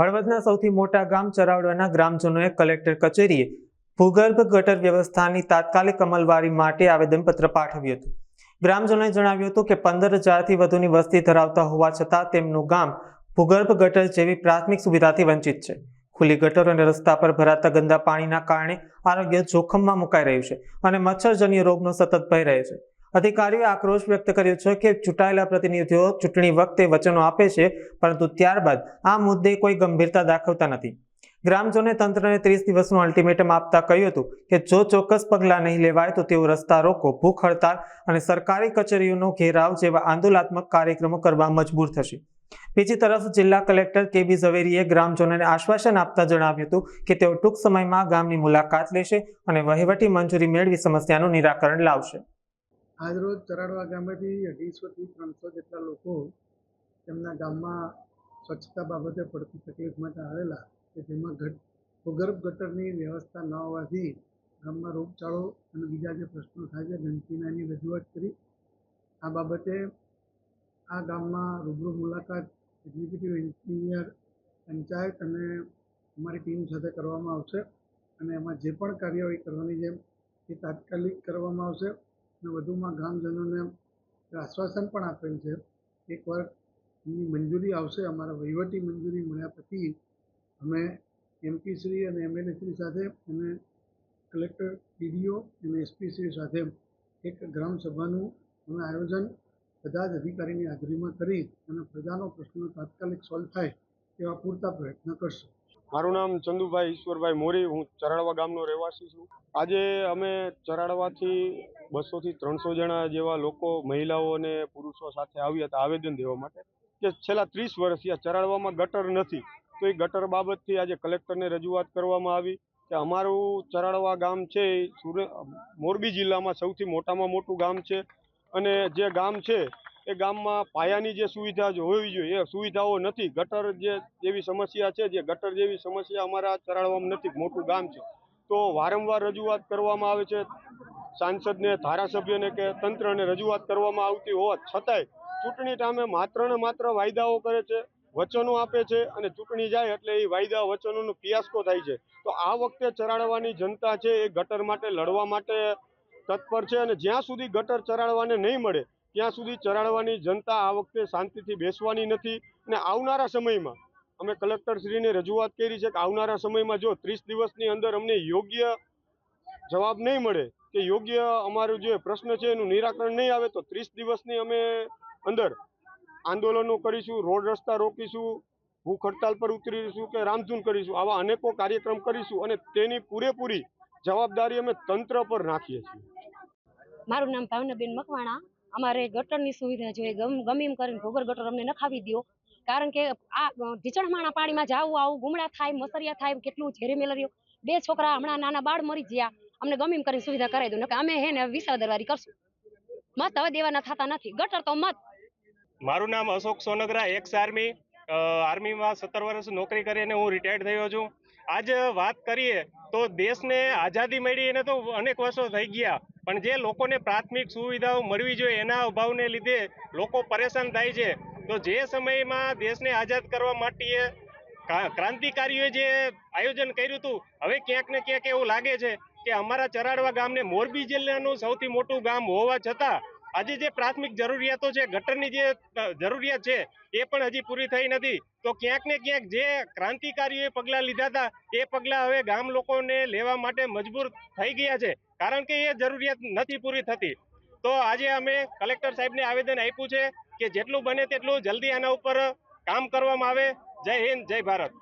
હળવદના સૌથી મોટા ગામ ચરાવડાના ગ્રામજનોએ કલેક્ટર કચેરીએ ભૂગર્ભ ગટર વ્યવસ્થાની તાત્કાલિક અમલવારી માટે આવેદનપત્ર પાઠવ્યું હતું. ગ્રામજનોએ જણાવ્યું હતું કે પંદર હજારથી વધુની વસ્તી ધરાવતા હોવા છતાં તેમનું ગામ ભૂગર્ભ ગટર જેવી પ્રાથમિક સુવિધાથી વંચિત છે. ખુલ્લી ગટરો અને રસ્તા પર ભરાતા ગંદા પાણીના કારણે આરોગ્ય જોખમમાં મુકાઈ રહ્યું છે અને મચ્છરજન્ય રોગનો સતત ભય રહે છે. અધિકારીઓએ આક્રોશ વ્યક્ત કર્યો છે કે ચૂંટાયેલા પ્રતિનિધિઓ ચૂંટણી વખતે વચનો આપે છે, પરંતુ ત્યારબાદ આ મુદ્દે કોઈ ગંભીરતા દાખવતા નથી. ગ્રામજનોએ તંત્રને ત્રીસ દિવસનું અલ્ટિમેટમ આપતા કહ્યું હતું કે જો ચોક્કસ પગલાં નહીં લેવાય તો તેઓ રસ્તા રોકો, ભૂખ હડતાલ અને સરકારી કચેરીઓનો ઘેરાવ જેવા આંદોલનાત્મક કાર્યક્રમો કરવા મજબૂર થશે. બીજી તરફ જિલ્લા કલેક્ટર કે બી ઝવેરીએ ગ્રામજનોને આશ્વાસન આપતા જણાવ્યું હતું કે તેઓ ટૂંક સમયમાં ગામની મુલાકાત લેશે અને વહીવટી મંજૂરી મેળવી સમસ્યાનું નિરાકરણ લાવશે. આજરોજ ચરાડવા ગામેથી અઢીસોથી ત્રણસો જેટલા લોકો તેમના ગામમાં સ્વચ્છતા બાબતે પડતી તકલીફ માટે આવેલા કે જેમાં ઘટ, ભૂગર્ભ ગટરની વ્યવસ્થા ન હોવાથી ગામમાં રોગચાળો અને બીજા જે પ્રશ્નો થાય છે ગંદકીના એની રજૂઆત કરી. આ બાબતે આ ગામમાં રૂબરૂ મુલાકાત એક્ઝિક્યુટિવ એન્જિનિયર, પંચાયત અને અમારી ટીમ સાથે કરવામાં આવશે અને એમાં જે પણ કાર્યવાહી કરવાની છે એ તાત્કાલિક કરવામાં આવશે. અને વધુમાં ગ્રામજનોને આશ્વાસન પણ આપેલ છે. એકવાર એની મંજૂરી આવશે, અમારા વહીવટી મંજૂરી મળ્યા પછી અમે એમપી શ્રી અને એમએલએ શ્રી સાથે અને કલેક્ટર ડીડીઓ અને એસપી શ્રી સાથે એક ગ્રામસભાનું અમે આયોજન બધા જ અધિકારીની હાજરીમાં કરી અને પ્રજાનો પ્રશ્ન તાત્કાલિક સોલ્વ થાય તેવા પૂરતા પ્રયત્ન કરશું. મારું નામ ચંદુભાઈ ઈશ્વરભાઈ મોરી, હું ચરાડવા ગામનો રહેવાસી છું. આજે અમે ચરાડવાથી બસોથી ત્રણસો જણા જેવા લોકો, મહિલાઓ અને પુરુષો સાથે આવ્યા હતા આવેદન દેવા માટે કે છેલ્લા ત્રીસ વર્ષથી આ ચરાડવામાં ગટર નથી. તો એ ગટર બાબતથી આજે કલેક્ટરને રજૂઆત કરવામાં આવી કે અમારું ચરાડવા ગામ છે એ મોરબી જિલ્લામાં સૌથી મોટામાં મોટું ગામ છે. અને જે ગામ છે એ ગામમાં પાયાની જે સુવિધા હોવી જોઈએ, એ સુવિધાઓ નથી. ગટર જે જેવી સમસ્યા છે, જે ગટર જેવી સમસ્યા અમારા ચરાડવામાં નથી, મોટું ગામ છે. તો વારંવાર રજૂઆત કરવામાં આવે છે, સાંસદને, ધારાસભ્યને કે તંત્રને રજૂઆત કરવામાં આવતી હોવા છતાંય ચૂંટણી ટામે માત્ર ને માત્ર વાયદાઓ કરે છે, વચનો આપે છે અને ચૂંટણી જાય એટલે એ વાયદા વચનોનો ફિયાસ્કો થાય છે. તો આ વખતે ચરાડવાની જનતા છે એ ગટર માટે લડવા માટે તત્પર છે અને જ્યાં સુધી ગટર ચરાડવાને નહીં મળે ત્યાં સુધી ચરાડવાની જનતા આ વખતે શાંતિથી બેસવાની નથી અને આવનારા સમયમાં અમે કલેક્ટરશ્રીને રજૂઆત કરી છે કે આવનારા સમયમાં જો ત્રીસ દિવસની અંદર અમને યોગ્ય જવાબ નહીં મળે કે યોગ્ય અમારો જે પ્રશ્ન છે એનું નિરાકરણ નહીં આવે, તો ત્રીસ દિવસની અમે અંદર આંદોલનો કરીશું, રોડ રસ્તા રોકીશું, ભૂખ હડતાલ પર ઉતરીશું કે રામધૂન કરીશું, આવા અનેકો કાર્યક્રમ કરીશું અને તેની પૂરેપૂરી જવાબદારી અમે તંત્ર પર નાખીએ છીએ. મારું નામ ભાવનાબેન મકવાણા અમારે ગટરની સુવિધા જોઈએ. ગમે એમ કરીને ભોગર ગટર અમને નખાવી દો કારણ કે આ ઢીચણમાણા પાણીમાં જાવું, આવું, ગુમડા થાય, મસરિયા થાય કેટલું ઝેરી મેલરીઓ બે છોકરા હમણાં નાના બાળ મરી ગયા. અમને ગમે એમ કરીને સુવિધા કરાવી દો અમે હે ને વિસાદરવારી કરશું. મત હવે દેવાના થતા નથી. ગટર તો મત. મારું નામ અશોક સોનગરા એક્સ આર્મી આર્મીમાં સત્તર વર્ષ નોકરી કરીને હું રિટાયર્ડ થયો છું. આજ વાત કરીએ તો દેશને આઝાદી મળી એને તો અનેક વર્ષો થઈ ગયા. પણ જે લોકોને પ્રાથમિક સુવિધાઓ મળવી જોઈએ એના અભાવને લીધે લોકો પરેશાન થાય છે. તો જે સમયમાં દેશને આઝાદ કરવા માટે ક્રાંતિકારીઓએ જે આયોજન કર્યું હતું, હવે ક્યાંક ને ક્યાંક એવું લાગે છે કે અમારા ચરાડવા ગામને મોરબી જિલ્લાનું સૌથી મોટું ગામ હોવા છતાં આજે જે પ્રાથમિક જરૂરિયાતો છે, ગટરની જે જરૂરિયાત છે, એ પણ હજી પૂરી થઈ નથી. તો ક્યાંક ને ક્યાંક જે ક્રાંતિકારીઓએ પગલાં લીધા હતા, એ પગલાં હવે ગામ લોકોને લેવા માટે મજબૂર થઈ ગયા છે. કારણ કે એ જરૂરિયાત નથી પૂરી થતી. તો આજે અમે કલેક્ટર સાહેબને આવેદન આપ્યું છે કે જેટલું બને તેટલું જલ્દી આના ઉપર કામ કરવામાં આવે. જય હિન્દ, જય ભારત.